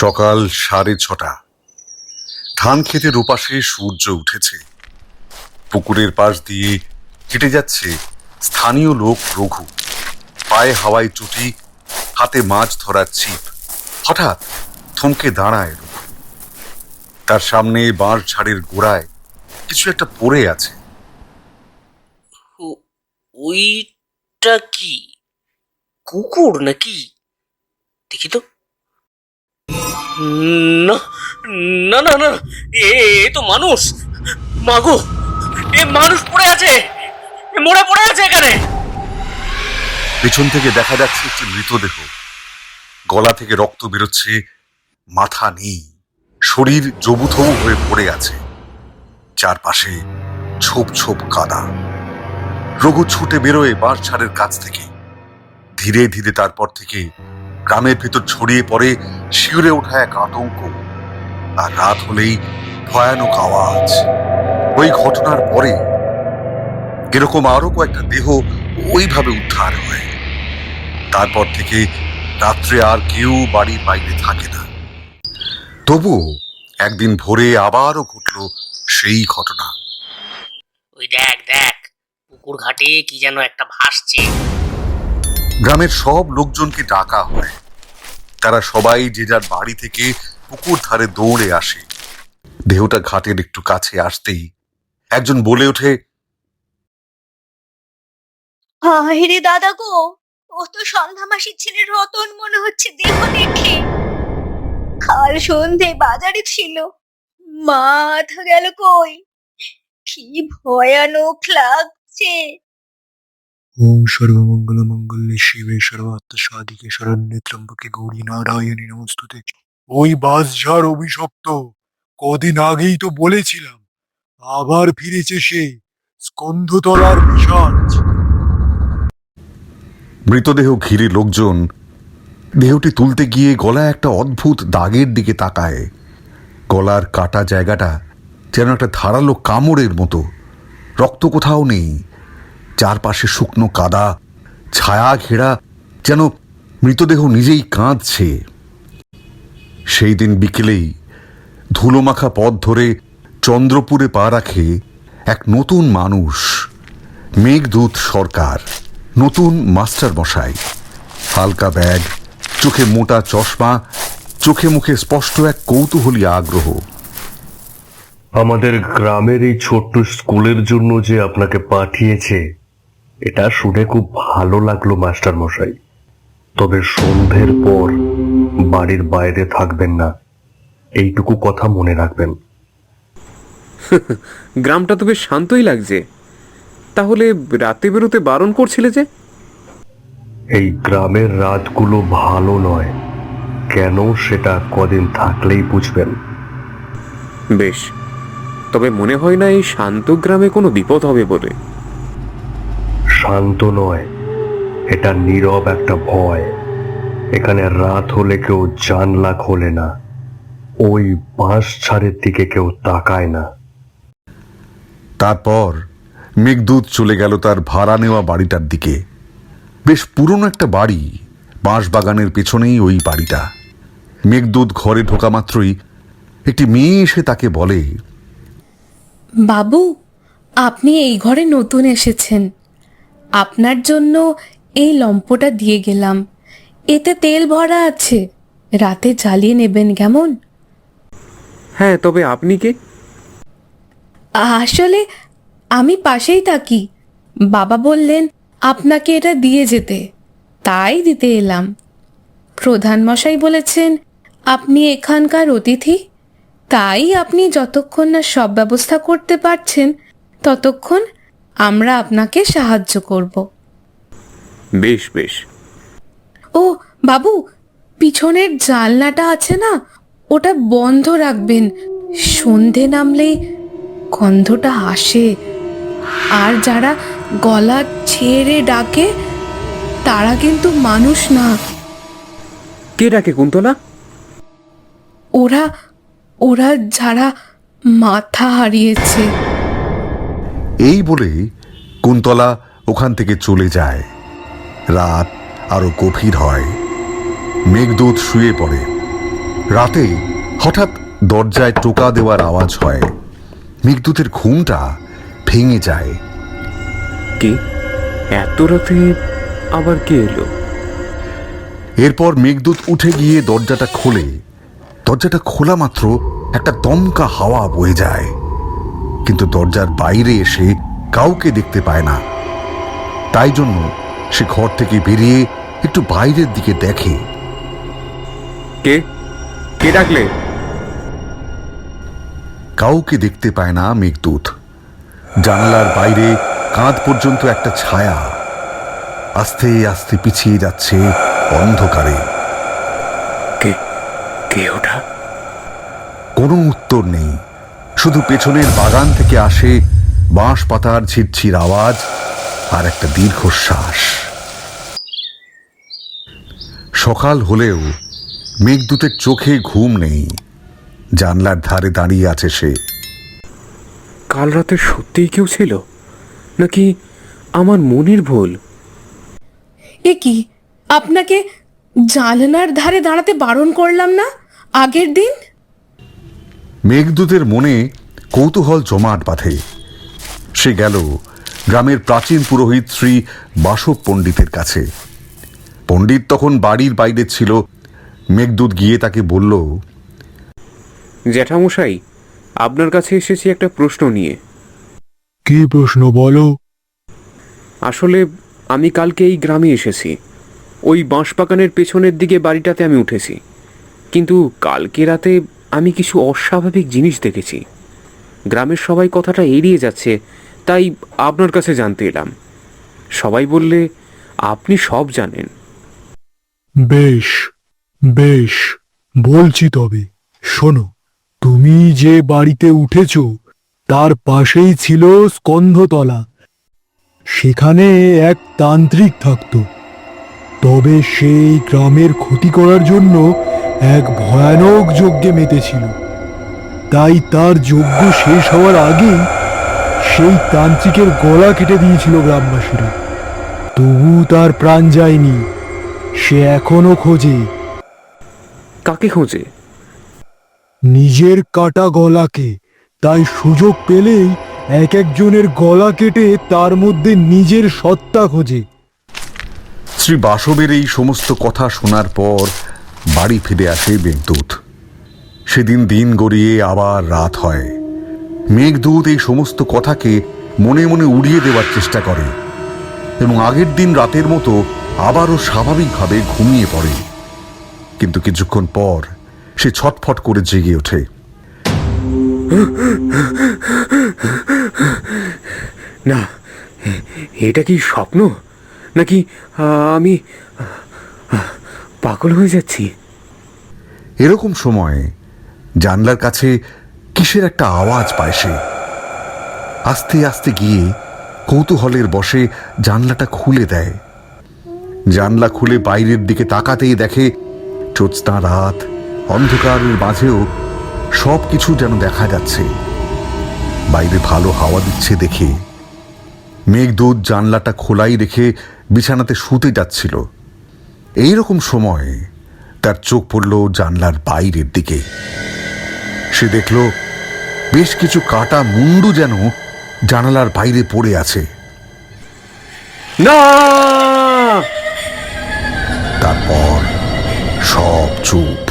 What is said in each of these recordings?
সকাল সাড়ে ছটা। ধান খেতের ওপাশে সূর্য উঠেছে। পুকুরের পাশ দিয়ে কেটে যাচ্ছে স্থানীয় লোক রঘু। পায়ে হাওয়াই চুটি, হাতে মাছ ধরার ছিপ। হঠাৎ থমকে দাঁড়ায় রঘু। তার সামনে বাঁশ ঝাড়ের গোড়ায় কিছু একটা পড়ে আছে। ওইটা কি? কুকুর নাকি? দেখি তো। না না না এ তো মানুষ। মাগো এ মানুষ পড়ে আছে মরে পড়ে আছে এখানে। থেকে দেখা যাচ্ছে একটি মৃতদেহ। গলা থেকে রক্ত বেরোচ্ছে, মাথা নেই। শরীর জবুথবু হয়ে পড়ে আছে। চারপাশে ছোপ ছোপ কাদা। রঘু ছুটে বেরোয় বাঁশঝাড়ের কাছ থেকে। ধীরে ধীরে তারপর থেকে গ্রামের ভেতর ছড়িয়ে পড়ে শিউরে ওঠা এক আতঙ্ক। আর রাত হলেই ভয়ানক আওয়াজ। ওই ঘটনার পরে এরকম আরও কয়েকটা দেহ ওইভাবে উদ্ধার হয়। তারপর থেকে রাত্রে আর কেউ বাড়ির বাইরে থাকে না। তবু একদিন ভোরে আবারও ঘটল সেই ঘটনা। ওই দেখ দেখ পুকুর ঘাটে কি যেন একটা ভাসছে। গ্রামের সব লোকজনকে ডাকা হয়। তারা সবাই যে যার বাড়ি থেকে পুকুর ধারে দৌড়ে আসে। দেহটা ঘাটের একটু কাছে আসতেই একজন বলে ওঠে, হায় দাদা গো, ও তো সন্ধ্যা মাসির ছেলে রতন মনে হচ্ছে দেহ দেখে। কাল সন্ধে বাজারে ছিল, মাথা গেল কই? কি ভয়ানক লাগছে। ওম সর্বমঙ্গল মঙ্গলে শিবে সর্বাত্ম সাধিকে শরণ্যে ত্রম্বকে গৌরী নারায়ণী নমস্তুতে ওই বাসঝাড় অভিশপ্ত, কদিন আগেই তো বলেছিলাম, আবার ফিরেছে সে স্কন্ধতলার পিশাচ মৃতদেহ ঘিরে লোকজন দেহটি তুলতে গিয়ে গলায় একটা অদ্ভুত দাগের দিকে তাকায়। গলার কাটা জায়গাটা যেন একটা ধারালো কামড়ের মতো, রক্ত কোথাও নেই। চারপাশে শুকনো কাদা, ছায়া ঘেরা, যেন মৃতদেহ নিজেই কাঁদছে। সেই দিন বিকেলেই ধুলোমাখা পথ ধরে চন্দ্রপুরে পা রাখে এক নতুন মানুষ, মেঘদূত সরকার, নতুন মাস্টার মশাই হালকা ব্যাগ, চোখে মোটা চশমা, চোখে মুখে স্পষ্ট এক কৌতূহলী আগ্রহ। আমাদের গ্রামের এই ছোট্ট স্কুলের জন্য যে আপনাকে পাঠিয়েছে এটা শুনে খুব ভালো লাগল মাস্টার মশাই। তবে সন্ধ্যের পর বাড়ির বাইরে থাকবেন না। এইটুকু কথা মনে রাখবেন। গ্রামটা তো বেশ শান্তই লাগছে। তাহলে রাতে বেরোতে বারণ করছিলে যে? এই গ্রামের রাতগুলো ভালো নয়। কেন সেটা কদিন থাকলেই বুঝবেন। বেশ। তবে মনে হয় না এই শান্ত গ্রামে কোনো বিপদ হবে বলে। শান্ত নয়। এটা নীরব একটা ভয়। এখানে রাত হলে কেউ জানলা খোলে না। ওই বাঁশ ছাড়ের দিকে কেউ তাকায় না। তারপর মেঘদূত চলে গেল তার ভাড়া নেওয়া বাড়িটার দিকে। বেশ পুরনো একটা বাড়ি। বাঁশবাগানের পেছনেই ওই বাড়িটা। মেঘদূত ঘরে ঢোকা মাত্রই একটি মেয়ে এসে তাকে বলে বাবু আপনি এই ঘরে নতুন এসেছেন। আপনার জন্য এই লম্পটা দিয়ে গেলাম। এতে তেল ভরা আছে। রাতে জ্বালিয়ে নেবেন কেমন? হ্যাঁ তবে আপনি কে? আসলে আমি পাশেই থাকি। বাবা বললেন আপনাকে এটা দিয়ে যেতে। তাই দিতে এলাম। প্রধান মশাই বলেছেন আপনি এখানকার অতিথি। তাই আপনি যতক্ষণ না সব ব্যবস্থা করতে পারছেন ততক্ষণ আমরা আপনাকে সাহায্য করব। বেশ বেশ। ও বাবু পিছনের জানলাটা আছে না? ওটা বন্ধ রাখবেন। সন্ধে নামলেই গন্ধটা আসে। আর যারা গলা ছেড়ে ডাকে তারা কিন্তু মানুষ না। কে ডাকে কুন্তলা? ওরা ওরা যারা মাথা হারিয়েছে। এই বলে কুন্তলা ওখান থেকে চলে যায়। রাত আরও গভীর হয়। মেঘদূত শুয়ে পড়ে। রাতে হঠাৎ দরজায় টোকা দেওয়ার আওয়াজ হয়। মেঘদূতের ঘুমটা ভেঙে যায়। কে? এত রাতে আবার কে এলো? এরপর মেঘদূত উঠে গিয়ে দরজাটা খোলে। দরজাটা খোলা মাত্র একটা দমকা হাওয়া বয়ে যায়। কিন্তু দরজার বাইরে এসে কাউকে দেখতে পায় না। তাই জন্য সে ঘর থেকে বেরিয়ে একটু বাইরের দিকে দেখে। কে? কে ডাকলে? কাউকে দেখতে পায় না মেঘদূত। জানলার বাইরে কাঁধ পর্যন্ত একটা ছায়া। আস্তে আস্তে পিছিয়ে যাচ্ছে অন্ধকারে। কে? কে ওটা? কোনো উত্তর নেই। শুধু পেছনের বাগান থেকে আসে বাঁশ পাতার ছিটছির আওয়াজ আর একটা দীর্ঘশ্বাস। সকাল হলেও মেঘদূতের চোখে ঘুম নেই। জানলার ধারে দাঁড়িয়ে আছে সে। কাল রাতে সত্যিই কেউ ছিল? নাকি আমার মনের ভুল? এ কি? আপনাকে জানলার ধারে দাঁড়াতে বারণ করলাম না? আগের দিন? মেঘদূতের মনে কৌতূহল জমাট বাঁধে। সে গেল গ্রামের প্রাচীন পুরোহিত শ্রী বাসব পণ্ডিতের কাছে। পণ্ডিত তখন বাড়ির বাইরে ছিল। মেঘদূত গিয়ে তাকে বলল জ্যাঠামশাই আপনার কাছে এসেছি একটা প্রশ্ন নিয়ে। কি প্রশ্ন বলো? আসলে আমি কালকে এই গ্রামে এসেছি। ওই বাঁশবাগানের পেছনের দিকে বাড়িটাতে আমি উঠেছি। কিন্তু কালকে রাতে আমি কিছু অস্বাভাবিক জিনিস দেখেছি। গ্রামের সবাই কথাটা এড়িয়ে যাচ্ছে, তাই আপনার কাছে জানতে এলাম। সবাই বললে, আপনি সব জানেন। বেশ বেশ, বলছি তবে। শোনো, তুমি যে বাড়িতে উঠেছ, তার পাশেই ছিল স্কন্ধতলা। সেখানে এক তান্ত্রিক থাকত। তবে সেই গ্রামের ক্ষতি করার জন্য এক ভয়ানক যজ্ঞে মেতেছিল। তাই তার যজ্ঞ শেষ হওয়ার আগেই সেই তান্ত্রিকের গলা কেটে দিয়েছিল গ্রামবাসীরা। তবু তার প্রাণ যায়নি। সে এখনও খোঁজে। কাকে খোঁজে? নিজের কাটা গলাকে। তাই সুযোগ পেলেই এক একজনের গলা কেটে তার মধ্যে নিজের সত্তা খোঁজে। শ্রী বাসবের এই সমস্ত কথা শোনার পর বাড়ি ফিরে আসে মেঘদূত সেদিন দিন গড়িয়ে আবার রাত হয়। মেঘদূত এই সমস্ত কথাকে মনে মনে উড়িয়ে দেওয়ার চেষ্টা করে এবং আগের দিন রাতের মতো আবারও স্বাভাবিকভাবে ঘুমিয়ে পড়ে। কিন্তু কিছুক্ষণ পর সে ছটফট করে জেগে ওঠে। না এটা কি স্বপ্ন? নাকি আমি পাগল হয়ে যাচ্ছি। এরকম সময় জানলার কাছে কিসের একটা আওয়াজ পায় সে? আস্তে আস্তে গিয়ে কৌতূহলের বসে জানলাটা খুলে দেয়। জানলা খুলে বাইরের দিকে তাকাতেই দেখে জ্যোৎস্না রাত, অন্ধকারের মাঝেও সব কিছু যেন দেখা যাচ্ছে। বাইরে ভালো হাওয়া দিচ্ছে দেখে। মেঘদূত জানলাটা খোলাই রেখে বিছানাতে শুতে যাচ্ছিল। এই রকম সময় তার চোখ পড়ল জানলার বাইরের দিকে। সে দেখল বেশ কিছু কাটা মুন্ডু যেন জানালার বাইরে পড়ে আছে। না! তারপর সব চুপ।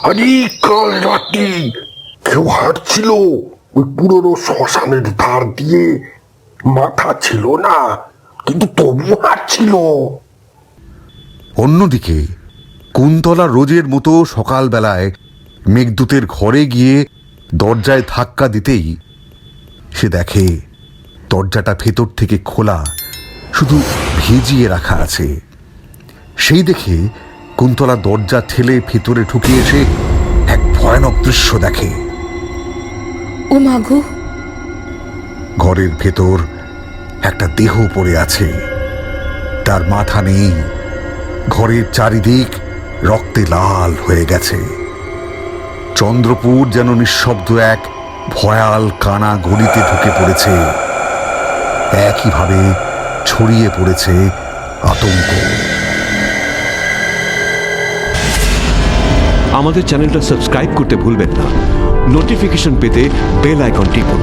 আরে কাল রাতে কেউ হাঁটছিল? ওই পুরনো শ্মশানের ধার দিয়ে মাথা ছিল না? কিন্তু তবু হাঁটছিল। অন্যদিকে কুন্তলা রোজের মতো সকালবেলায় মেঘদূতের ঘরে গিয়ে দরজায় ধাক্কা দিতেই সে দেখে দরজাটা ভেতর থেকে খোলা শুধু ভিজিয়ে রাখা আছে। সেই দেখে কুন্তলা দরজা ঠেলে ভেতরে ঢুকে এসে এক ভয়ানক দৃশ্য দেখে। ও মাগো ঘরের ভেতর একটা দেহ পড়ে আছে। তার মাথা নেই। ঘরের চারিদিক রক্তে লাল হয়ে গেছে। চন্দ্রপুর যেন নিঃশব্দ এক ভয়াল কানা গলিতে ঢুকে পড়েছে। একইভাবে ছড়িয়ে পড়েছে আতঙ্ক। আমাদের চ্যানেলটা সাবস্ক্রাইব করতে ভুলবেন না। নোটিফিকেশন পেতে বেল আইকন টিপুন।